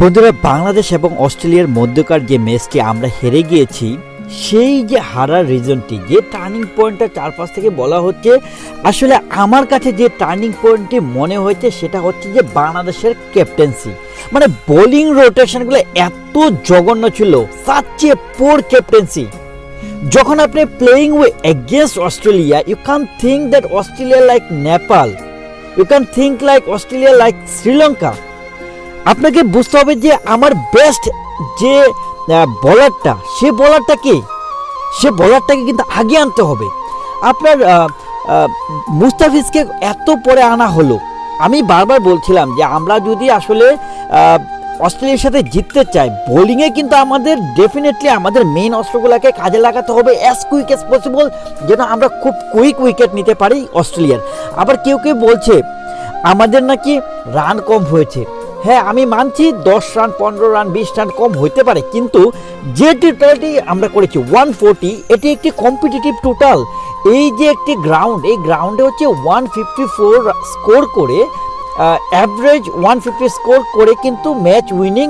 বন্ধুরা বাংলাদেশ এবং অস্ট্রেলিয়ার মধ্যকার যে ম্যাচটি আমরা হেরে গিয়েছি, সেই যে হারার রিজনটি, যে টার্নিং পয়েন্টটা চারপাশ থেকে বলা হচ্ছে, আসলে আমার কাছে যে টার্নিং পয়েন্টটি মনে হয়েছে, সেটা হচ্ছে যে বাংলাদেশের ক্যাপ্টেন্সি মানে বোলিং রোটেশনগুলো এত জঘন্য ছিল সাচ্ছে পোর ক্যাপ্টেন্সি যখন আপনি playing we against Australia you can think that Australia like Nepal you can think like Australia like Sri Lanka আপনাকে বুঝতে হবে যে আমার বেস্ট যে বলারটা সে বলারটা কে সে বলারটাকে কিন্তু আগে আনতে হবে। আপনার মুস্তাফিজকে এত পরে আনা হলো। আমি বারবার বলছিলাম যে আমরা যদি আসলে অস্ট্রেলিয়ার সাথে জিততে চাই বোলিংয়ে কিন্তু আমাদের ডেফিনেটলি আমাদের মেইন অস্ত্রগুলোকে কাজে লাগাতে হবে অ্যাজ কুইক অ্যাজ পসিবল যেন আমরা খুব কুইক উইকেট নিতে পারি অস্ট্রেলিয়ার। আবার কেউ কেউ বলছে, আমাদের নাকি রান কম হয়েছে। হ্যাঁ আমি মানছি দশ রান, পনেরো রান, বিশ রান কম হইতে পারে, কিন্তু যে টোটালটি আমরা করেছি ওয়ান ফোরটি এটি একটি কম্পিটিটিভ টোটাল এই যে একটি গ্রাউন্ড এই গ্রাউন্ডে হচ্ছে ওয়ান ফিফটি ফোর স্কোর করে অ্যাভারেজ ওয়ান ফিফটি স্কোর করে কিন্তু ম্যাচ উইনিং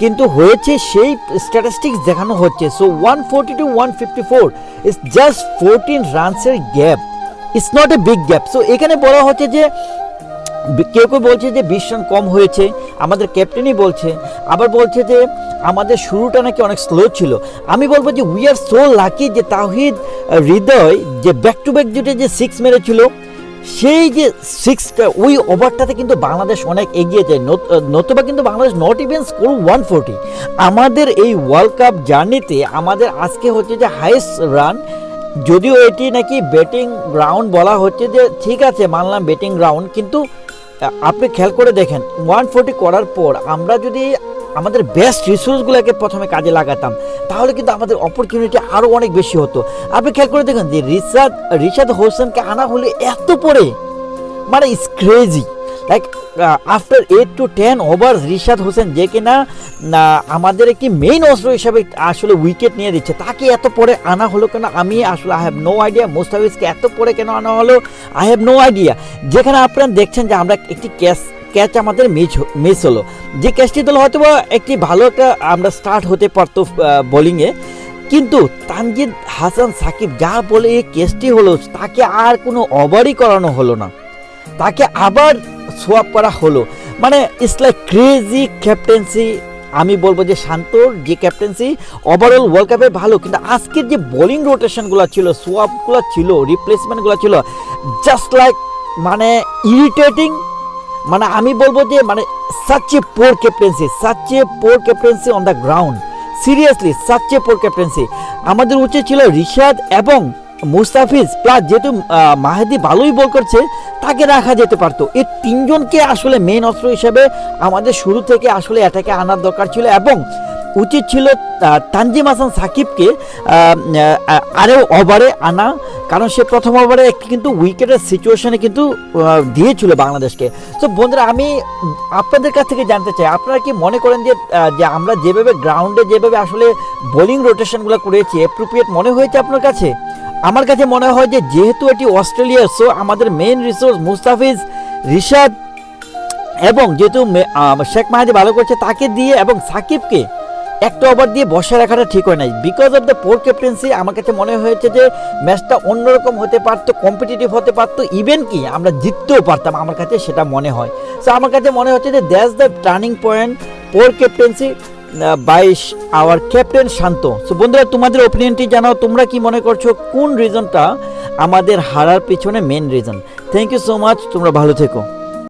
কিন্তু হয়েছে সেই স্ট্যাটিস্টিক্স দেখানো হচ্ছে। So one forty two one fifty four is just fourteen রানসের gap it's not a big gap so এখানে বলা হচ্ছে যে, কেউ কেউ বলছে যে বিশ রান কম হয়েছে। আমাদের ক্যাপ্টেনই বলছে, আবার বলছে যে আমাদের শুরুটা নাকি অনেক স্লো ছিল। আমি বলব যে উই আর সো লাকি যে তাহিদ হৃদয় যে ব্যাক টু ব্যাক দুটো যে সিক্স মেরেছিল, সেই যে সিক্সটা ওই ওভারটাতে কিন্তু বাংলাদেশ অনেক এগিয়ে যায়। নত- নতুবা কিন্তু Bangladesh not even score one forty আমাদের এই ওয়ার্ল্ড কাপ জার্নিতে আমাদের আজকে হচ্ছে যে হাইয়েস্ট রান যদিও এটি নাকি ব্যাটিং গ্রাউন্ড বলা হচ্ছে যে ঠিক আছে, মানলাম ব্যাটিং গ্রাউন্ড কিন্তু আপনি খেয়াল করে দেখেন ওয়ান ফোর্টি করার পর আমরা যদি আমাদের বেস্ট রিসোর্সগুলোকে প্রথমে কাজে লাগাতাম, তাহলে কিন্তু আমাদের অপরচুনিটি আরও অনেক বেশি হতো। আপনি খেয়াল করে দেখেন যে রিশাদ রিশাদ হোসেনকে আনা হলে এত পরে মানে is crazy like after eight to ten over Rishad Hossain যে কিনা আমাদের একটি মেইন অস্ত্র হিসাবে আসলে উইকেট নিয়ে দিচ্ছে। তাকে এত পরে আনা হলো কেন? আমি আসলে আই হ্যাভ নো আইডিয়া মুস্তাফিজকে এত পরে কেন আনা হলো? আই হ্যাভ নো আইডিয়া যেখানে আপনারা দেখছেন যে আমরা একটি ক্যাচ ক্যাচ আমাদের মিস মিস হলো। যে ক্যাচটি দল হয়তো একটি ভালো একটা আমরা স্টার্ট হতে পারতো বোলিংয়ে কিন্তু তানজিদ হাসান সাকিব যা বলে এই কেসটি হলো, তাকে আর কোনো ওভারই করানো হলো না। তাকে আবার সোয়াপ করা হলো। মানে ইটস লাইক ক্রেজি ক্যাপ্টেন্সি আমি বলব যে শান্তর যে ক্যাপ্টেন্সি ওভারঅল ওয়ার্ল্ড কাপে ভালো, কিন্তু আজকের যে বোলিং রোটেশনগুলো ছিল সোয়াপগুলো ছিল রিপ্লেসমেন্টগুলো ছিল জাস্ট লাইক মানে ইরিটেটিং মানে আমি বলব যে মানে such poor captaincy such poor captaincy on the ground seriously such poor captaincy আমাদের উচিত ছিল রিশাদ এবং মুস্তাফিজ প্লাস যেহেতু মাহেদি ভালোই বল করছে, তাকে রাখা যেতে পারতো। এই তিনজনকে আসলে মেন অস্ত্র হিসেবে আমাদের শুরু থেকে আসলে এটাকে আনার দরকার ছিল এবং উচিত ছিল তানজিম হাসান সাকিবকে আরও ওভারে আনা। কারণ সে প্রথম ওভারে একটি কিন্তু উইকেটের সিচুয়েশনে কিন্তু দিয়েছিল বাংলাদেশকে। তো বন্ধুরা, আমি আপনাদের কাছ থেকে জানতে চাই, আপনারা কি মনে করেন যে যে আমরা যেভাবে গ্রাউন্ডে যেভাবে আসলে বোলিং রোটেশনগুলো করেছি অ্যাপ্রোপ্রিয়েট মনে হয়েছে আপনার কাছে? আমার কাছে মনে হয় যে যেহেতু এটি অস্ট্রেলিয়া সো আমাদের মেইন রিসোর্স মুস্তাফিজ রিশাদ এবং যেহেতু শেখ মাহাদি ভালো করছে, তাকে দিয়ে এবং সাকিবকে একটা ওভার দিয়ে বসে রাখাটা ঠিক হয় নাই। Because of the poor captaincy আমার কাছে মনে হয়েছে যে ম্যাচটা অন্যরকম হতে পারতো কম্পিটিটিভ হতে পারতো ইভেন কি আমরা জিততেও পারতাম, আমার কাছে সেটা মনে হয়। সো আমার কাছে মনে হচ্ছে যে that's the turning point poor captaincy by our captain Shanto. So বন্ধুরা, তোমাদের ওপিনিয়নটি জানাও, তোমরা কি মনে করছ, কোন রিজনটা আমাদের হারার পিছনে main reason thank you so much তোমরা ভালো থেকো।